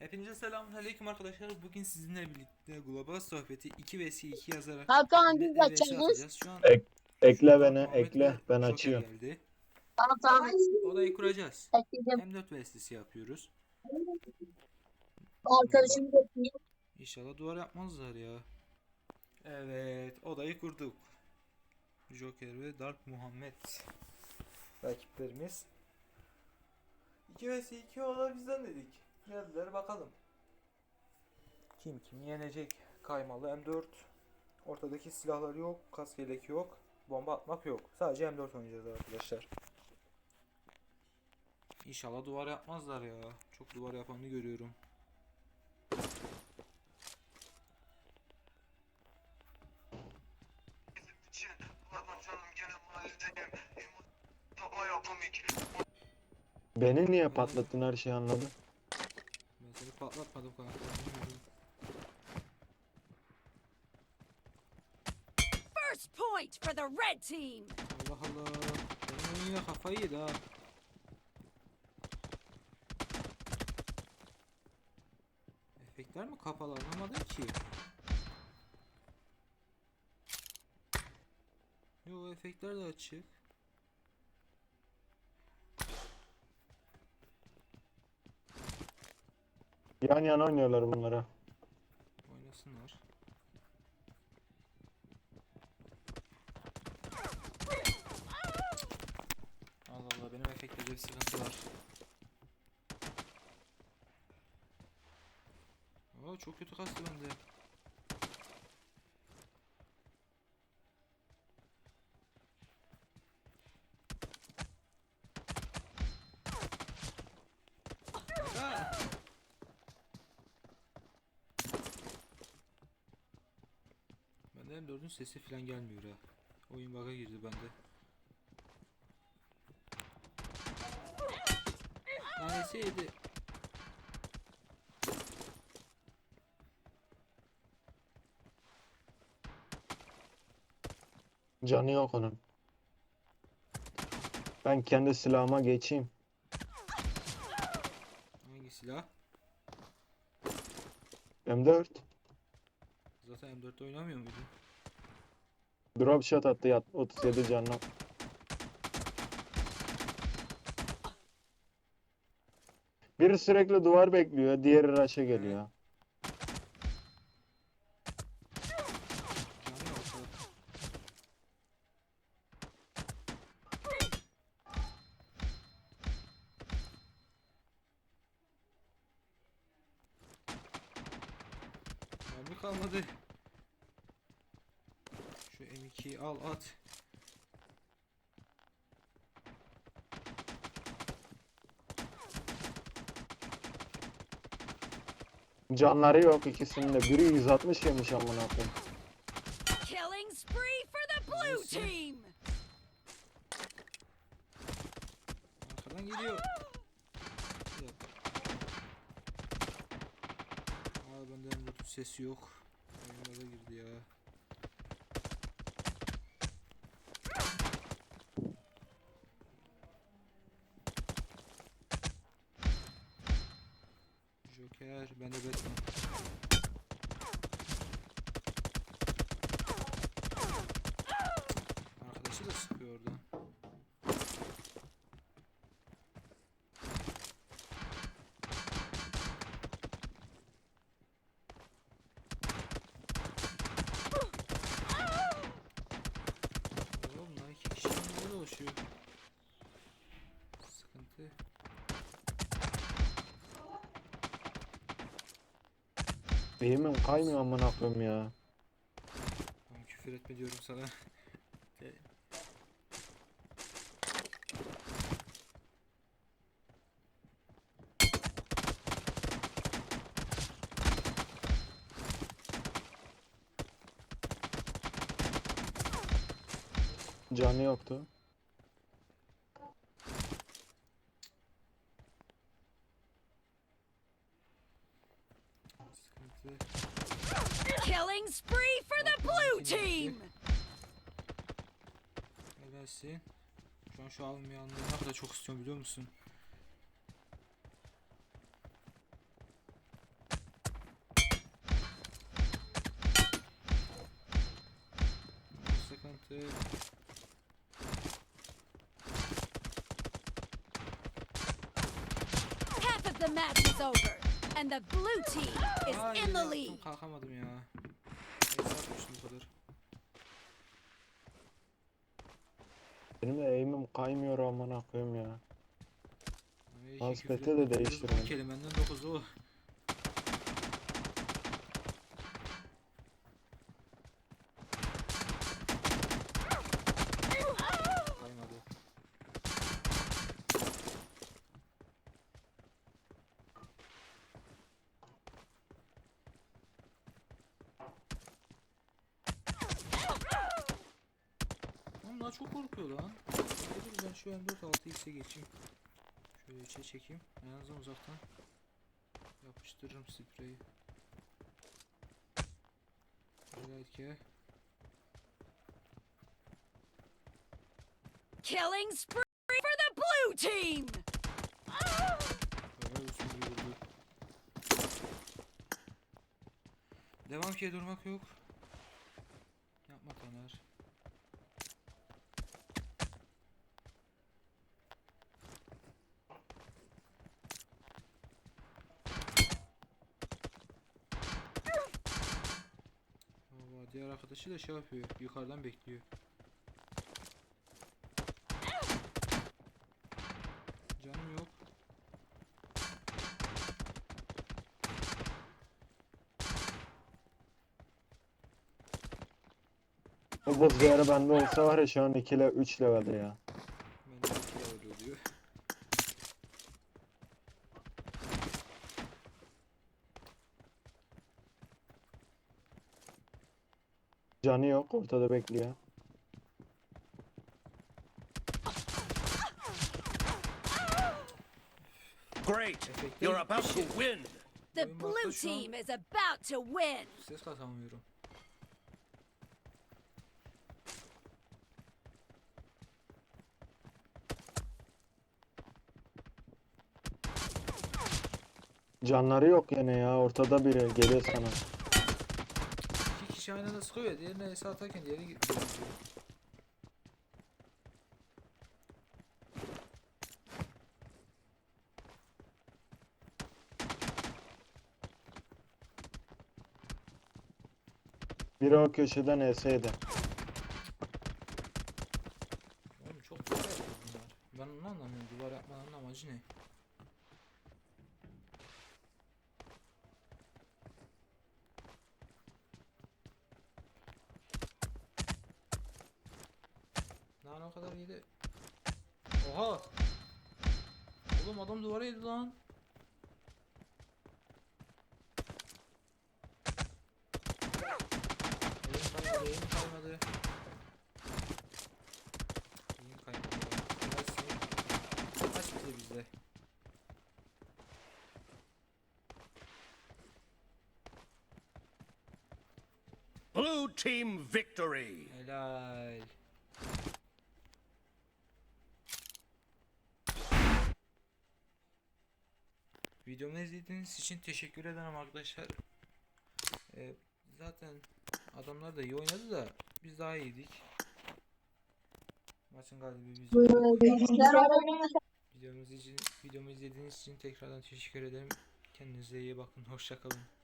Hepinize selamünaleyküm arkadaşlar. Bugün sizinle birlikte global sohbeti 2 vs 2 yazarak Hakan biz atacağız. Şu an Ek- Ekle beni, Ahmet ekle. Ben açıyorum. Geldi. Tamam tamam. Odayı kuracağız. Ekledim. M4 VS'si yapıyoruz. Arkadaşımı bekliyorum. İnşallah duvar yapmazlar ya. Evet, odayı kurduk. Joker ve Dark Muhammed rakiplerimiz. 2 vs 2 ola bizden dedik. Geldiler bakalım. Kim kimi yenecek? Kaymalı M4. Ortadaki silahlar yok, kask yelek yok, bomba atmak yok. Sadece M4 oynayacağız arkadaşlar. İnşallah duvar yapmazlar ya. Çok duvar yapanı görüyorum. Beni niye patlattın her şeyi anladım. Patlatmadım kanka. First point for the red team. Allah Allah. Benim yine kafayı yedi ha. Efektler mi kapalı anlamadım ki. Yo efektler de açık. Yan yana oynuyorlar bunlara. Oynasınlar. Allah Allah benim efektlerde bir sıkıntı var. Aa çok kötü kastı bende. 4'ün sesi falan gelmiyor ha. Oyun bug'a girdi bende. Tanesi yedi. Canı yok onun. Ben kendi silahıma geçeyim. Hangi silah? M4. Zaten M4'te oynamıyor muydun? Drop shot attı yat 37 canına. Biri sürekli duvar bekliyor, diğeri rush'a geliyor. Mermi kalmadı. Şu M2'yi al at. Canları yok ikisinin de. Biri 160 yemiş amına koyayım. Killing spree for the blue team. Arkadan geliyor. Aa bende M4'ün sesi yok. Oyunlara girdi ya. Joker, ben de Batman. Arkadaşı da sıkıyor oradan. Oğlum lan iki kişi ne dolaşıyor? Sıkıntı. Eğimim kaymıyor amına koyayım ya. Tamam küfür etme diyorum sana. Canı yoktu. geldi. Şu an şu abimi yanında ne kadar çok istiyorum biliyor musun? Sıkıntı. Half of the match is over and the blue team is in the lead. Kalkamadım ya. Benim de eğimim kaymıyor amına koyayım ya. Ay, iki Mousepad küfür de değiştirelim. dokuz, on Kelimenden 9 o. Kaymadı. Oğlum daha çok korkuyor lan. Dur ben şu M4 6x'e geçeyim. Şöyle içe çekeyim. En azından uzaktan yapıştırırım spreyi. Belki Killing spree for the blue team. Devam ki durmak yok. Diğer arkadaşı da şey yapıyor. Yukarıdan bekliyor. Canım yok. O buz bir ara bende olsa var ya şu an 2 ile 3 levelde ya. Canı yok ortada bekliyor. Great. You're about to win. The blue team is about to win. Ses katamıyorum. Canları yok yine ya ortada biri geliyor sana. Kişi aynı anda sıkıyor ya. Diğerine es atarken diğeri gidiyor. Biri o köşeden eseydi. Oğlum çok yapıyor bunlar. Ben onu anlamıyorum. Duvar yapmanın amacı ne? Lan o kadar yedi. Oha! Oğlum adam duvara yedi lan. Elim kaymadı, elim kaymadı. Elim kaymadı. Kaç bize bizde? Blue team victory. Helal. Videomu izlediğiniz için teşekkür ederim arkadaşlar. Ee, zaten adamlar da iyi oynadı da biz daha iyiydik. Maçın galibi biz. Videomuzu için, videomu izlediğiniz için tekrardan teşekkür ederim. Kendinize iyi bakın. Hoşça kalın.